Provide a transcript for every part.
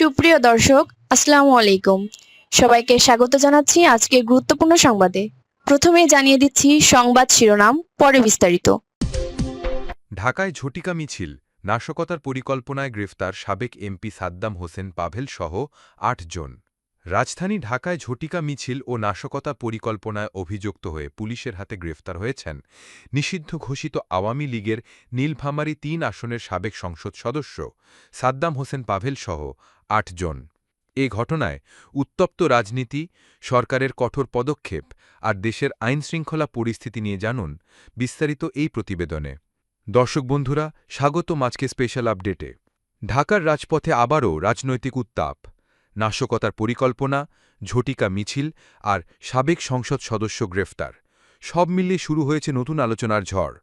সুপ্রিয় দর্শক, আসসালামু আলাইকুম। সবাইকে স্বাগত জানাচ্ছি আজকের গুরুত্বপূর্ণ সংবাদে। প্রথমে জানিয়ে দিচ্ছি সংবাদ শিরোনাম, পরে বিস্তারিত। ঢাকায় ঝটিকা মিছিল, নাশকতার পরিকল্পনায় গ্রেফতার সাবেক এমপি সাদ্দাম হোসেন পাভেল সহ আটজন রাজধানী ঢাকায় ঝটিকা মিছিল ও নাশকতা পরিকল্পনায় অভিযুক্ত হয়ে পুলিশের হাতে গ্রেফতার হয়েছেন নিষিদ্ধ ঘোষিত আওয়ামী লীগের নীলফামারী তিন আসনের সাবেক সংসদ সদস্য সাদ্দাম হোসেন পাভেল সহ আটজন এ ঘটনায় উত্তপ্ত রাজনীতি, সরকারের কঠোর পদক্ষেপ আর দেশের আইনশৃঙ্খলা পরিস্থিতি নিয়ে জানুন বিস্তারিত এই প্রতিবেদনে। দর্শক বন্ধুরা, স্বাগত আজকে স্পেশাল আপডেটে। ঢাকার রাজপথে আবারও রাজনৈতিক উত্তাপ, নাশকতার পরিকল্পনা, ঝটিকা মিছিল আর সাবেক সংসদ সদস্য গ্রেফতার। সব মিলিয়ে শুরু হয়েছে নতুন আলোচনার ঝড়।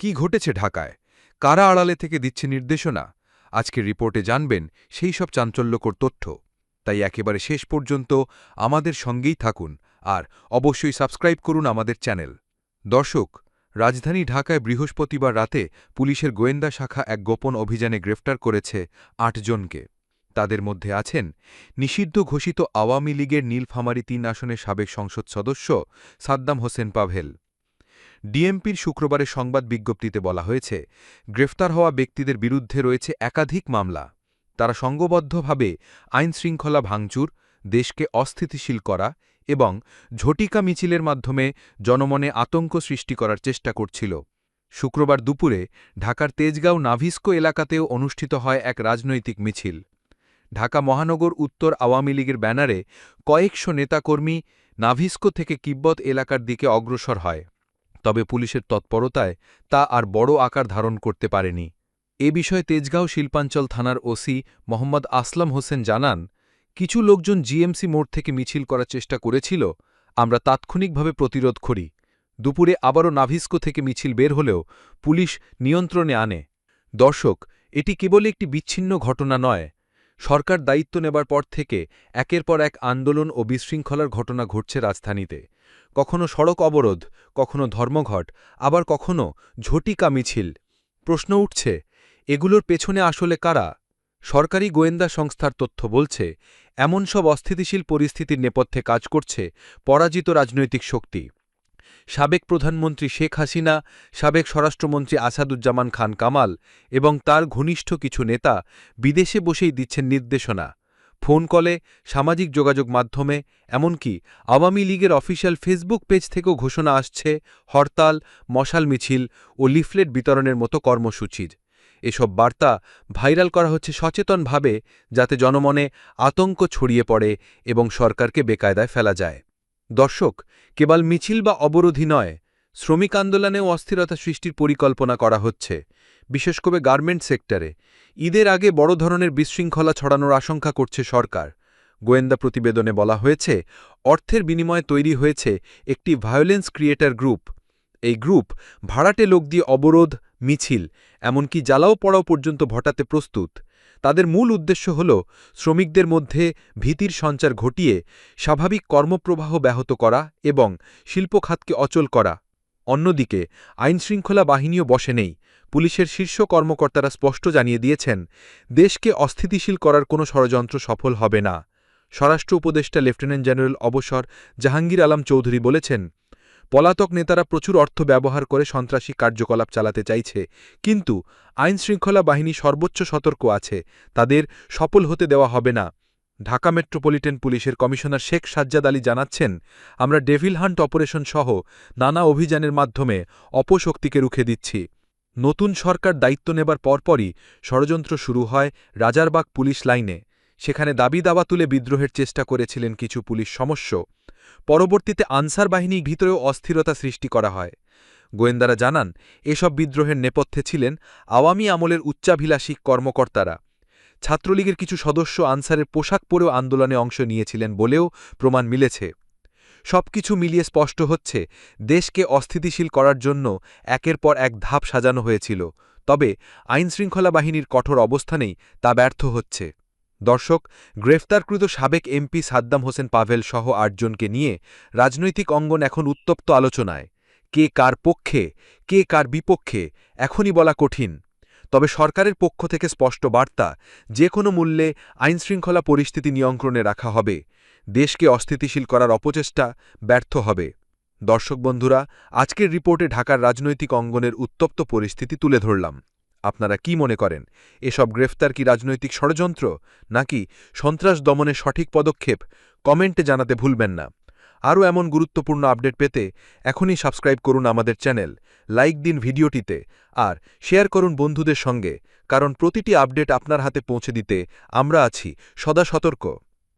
কি ঘটেছে ঢাকায়? কারা আড়ালে থেকে দিচ্ছে নির্দেশনা? আজকের রিপোর্টে জানবেন সেই সব চাঞ্চল্যকর তথ্য। তাই একেবারে শেষ পর্যন্ত আমাদের সঙ্গেই থাকুন আর অবশ্যই সাবস্ক্রাইব করুন আমাদের চ্যানেল। দর্শক, রাজধানী ঢাকায় বৃহস্পতিবার রাতে পুলিশের গোয়েন্দা শাখা এক গোপন অভিযানে গ্রেফতার করেছে আটজনকে তাদের মধ্যে আছেন নিষিদ্ধ ঘোষিত আওয়ামী লীগের নীলফামারী তিন আসনের সাবেক সংসদ সদস্য সাদ্দাম হোসেন পাভেল। ডিএমপির শুক্রবারের সংবাদ বিজ্ঞপ্তিতে বলা হয়েছে, গ্রেফতার হওয়া ব্যক্তিদের বিরুদ্ধে রয়েছে একাধিক মামলা। তারা সংঘবদ্ধভাবে আইনশৃঙ্খলা ভাঙচুর, দেশকে অস্থিতিশীল করা এবং ঝটিকা মিছিলের মাধ্যমে জনমনে আতঙ্ক সৃষ্টি করার চেষ্টা করছিল। শুক্রবার দুপুরে ঢাকার তেজগাঁও নাভিস্কো এলাকাতেও অনুষ্ঠিত হয় এক রাজনৈতিক মিছিল। ঢাকা মহানগর উত্তর আওয়ামী লীগের ব্যানারে কয়েকশো নেতাকর্মী নাভিস্কো থেকে কিব্বত এলাকার দিকে অগ্রসর হয়। তবে পুলিশের তৎপরতায় তা আর বড় আকার ধারণ করতে পারেনি। এ বিষয়ে তেজগাঁও শিল্পাঞ্চল থানার ওসি মোহাম্মদ আসলাম হোসেন জানান, কিছু লোকজন জিএমসি মোড় থেকে মিছিল করার চেষ্টা করেছিল, আমরা তাৎক্ষণিকভাবে প্রতিরোধ করি। দুপুরে আবারও নাভিস্কো থেকে মিছিল বের হলেও পুলিশ নিয়ন্ত্রণে আনে। দর্শক, এটি কেবল একটি বিচ্ছিন্ন ঘটনা নয়। সরকার দায়িত্ব নেবার পর থেকে একের পর এক আন্দোলন ও বিশৃঙ্খলার ঘটনা ঘটছে রাজধানীতে। কখনো সড়ক অবরোধ, কখনো ধর্মঘট, আবার কখনো ঝটিকা মিছিল। প্রশ্ন উঠছে, এগুলোর পেছনে আসলে কারা? সরকারি গোয়েন্দা সংস্থার তথ্য বলছে, এমন সব অস্থিতিশীল পরিস্থিতির নেপথ্যে কাজ করছে পরাজিত রাজনৈতিক শক্তি। সাবেক প্রধানমন্ত্রী শেখ হাসিনা, সাবেক স্বরাষ্ট্রমন্ত্রী আসাদুজ্জামান খান কামাল এবং তার ঘনিষ্ঠ কিছু নেতা বিদেশে বসেই দিচ্ছেন নির্দেশনা। ফোন কলে, সামাজিক যোগাযোগ মাধ্যমে, এমনকি আওয়ামী লীগের অফিসিয়াল ফেসবুক পেজ থেকেও ঘোষণা আসছে হরতাল, মশাল মিছিল ও লিফলেট বিতরণের মতো কর্মসূচির। এসব বার্তা ভাইরাল করা হচ্ছে সচেতনভাবে, যাতে জনমনে আতঙ্ক ছড়িয়ে পড়ে এবং সরকারকে বেকায়দায় ফেলা যায়। দর্শক, কেবল মিছিল বা অবরোধী নয়, শ্রমিক আন্দোলনেও অস্থিরতা সৃষ্টির পরিকল্পনা করা হচ্ছে। বিশেষ করে গার্মেন্ট সেক্টরে। ঈদের আগে বড় ধরনের বিশৃঙ্খলা ছড়ানোর আশঙ্কা করছে সরকার। গোয়েন্দা প্রতিবেদনে বলা হয়েছে, অর্থের বিনিময়ে তৈরি হয়েছে একটি ভায়োলেন্স ক্রিয়েটার গ্রুপ। এই গ্রুপ ভাড়াটে লোক দিয়ে অবরোধ, মিছিল, এমনকি জ্বালাও পড়াও পর্যন্ত ভটাতে প্রস্তুত। তাদের মূল উদ্দেশ্য হল শ্রমিকদের মধ্যে ভীতির সঞ্চার ঘটিয়ে স্বাভাবিক কর্মপ্রবাহ ব্যাহত করা এবং শিল্পখাতকে অচল করা। অন্যদিকে, আইনশৃঙ্খলা বাহিনীও বসে নেই। পুলিশের শীর্ষ কর্মকর্তারা স্পষ্ট জানিয়ে দিয়েছেন, দেশকে অস্থিতিশীল করার কোনো ষড়যন্ত্র সফল হবে না। স্বরাষ্ট্র উপদেষ্টা লেফটেন্যান্ট জেনারেল অবসর জাহাঙ্গীর আলম চৌধুরী বলেছেন, পলাতক নেতারা প্রচুর অর্থ ব্যবহার করে সন্ত্রাসী কার্যকলাপ চালাতে চাইছে, কিন্তু আইনশৃঙ্খলা বাহিনী সর্বোচ্চ সতর্ক আছে, তাদের সফল হতে দেওয়া হবে না। ঢাকা মেট্রোপলিটন পুলিশের কমিশনার শেখ সাজ্জাদ আলী জানাচ্ছেন, আমরা ডেভিল হান্ট অপারেশন সহ নানা অভিযানের মাধ্যমে অপশক্তিকে রুখে দিচ্ছি। নতুন সরকার দায়িত্ব নেবার পরপরই ষড়যন্ত্র শুরু হয় রাজারবাগ পুলিশ লাইনে। সেখানে দাবি দাবা তুলে বিদ্রোহের চেষ্টা করেছিলেন কিছু পুলিশ সমস্য। পরবর্তীতে আনসার বাহিনীর ভিতরেও অস্থিরতা সৃষ্টি করা হয়। গোয়েন্দারা জানান, এসব বিদ্রোহের নেপথ্যে ছিলেন আওয়ামী আমলের উচ্চাভিলাষী কর্মকর্তারা। ছাত্রলীগের কিছু সদস্য আনসারের পোশাক পরেও আন্দোলনে অংশ নিয়েছিলেন বলেও প্রমাণ মিলেছে। সবকিছু মিলিয়ে স্পষ্ট হচ্ছে, দেশকে অস্থিতিশীল করার জন্য একের পর এক ধাপ সাজানো হয়েছিল। তবে আইনশৃঙ্খলা বাহিনীর কঠোর অবস্থানেই তা ব্যর্থ হচ্ছে। দর্শক, গ্রেফতারকৃত সাবেক এমপি সাদ্দাম হোসেন পাভেল সহ আটজনকে নিয়ে রাজনৈতিক অঙ্গন এখন উত্তপ্ত আলোচনায়। কে কার পক্ষে, কে কার বিপক্ষে, এখনই বলা কঠিন। তবে সরকারের পক্ষ থেকে স্পষ্ট বার্তা, যে কোনো মূল্যে আইনশৃঙ্খলা পরিস্থিতি নিয়ন্ত্রণে রাখা হবে, দেশকে অস্থিতিশীল করার অপচেষ্টা ব্যর্থ হবে। দর্শক বন্ধুরা, আজকের রিপোর্টে ঢাকার রাজনৈতিক অঙ্গনের উত্তপ্ত পরিস্থিতি তুলে ধরলাম। আপনারা কি মনে করেন, এসব গ্রেফতার কি রাজনৈতিক ষড়যন্ত্র, নাকি সন্ত্রাস দমনে সঠিক পদক্ষেপ, কমেন্টে জানাতে ভুলবেন না। আরও এমন গুরুত্বপূর্ণ আপডেট পেতে এখনই সাবস্ক্রাইব করুন আমাদের চ্যানেল, লাইক দিন ভিডিওটিতে, আর শেয়ার করুন বন্ধুদের সঙ্গে, কারণ প্রতিটি আপডেট আপনার হাতে পৌঁছে দিতে আমরা আছি সদা সতর্ক।